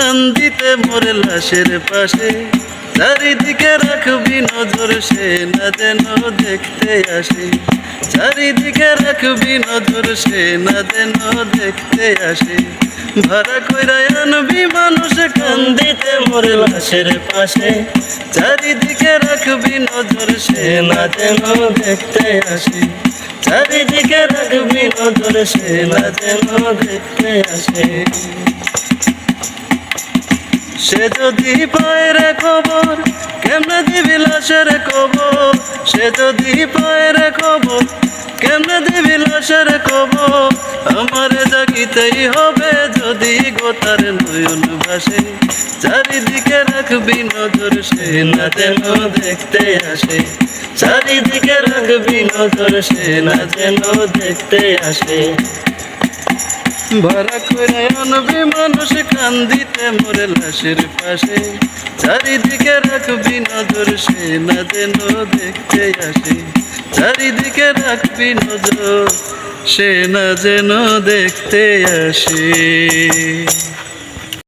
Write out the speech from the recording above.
কান্দিতে মোরে লাশের পাশে। চারিদিকে রাখবি নজর, সে না যেন দেখতে আসে। চারিদিকে রাখবি নজর, সে না যেন দেখতে আসে। ভাড়া কইরা আনবি মানুষ কান্দিতে মোরে লাশের পাশে। চারিদিকে রাখবি নজর, সে না যেন দেখতে আসে। চারিদিকে রাখবি নজর, সে না যেন দেখতে আসে। সে যদি পায় রে খবর কেমনে দিবি লাশের খবর সে যদি পায় রে খবর কেমনে দিবি লাশের খবর আমার জাগিতেই হবে যদি গোতার নয়ন ভাসে। চারিদিকে রাখবি নজর, সে না যেন দেখতে আসে। চারিদিকে রাখবি নজর, সে না যেন দেখতে আসে। ভরা করে আনবে মানুষ কান্দিতে মোরে লাশের পাশে। চারিদিকে রাখবি নজর, সে না যেন দেখতে আসে। চারিদিকে রাখবি নজর, সে না যেন দেখতে আসে।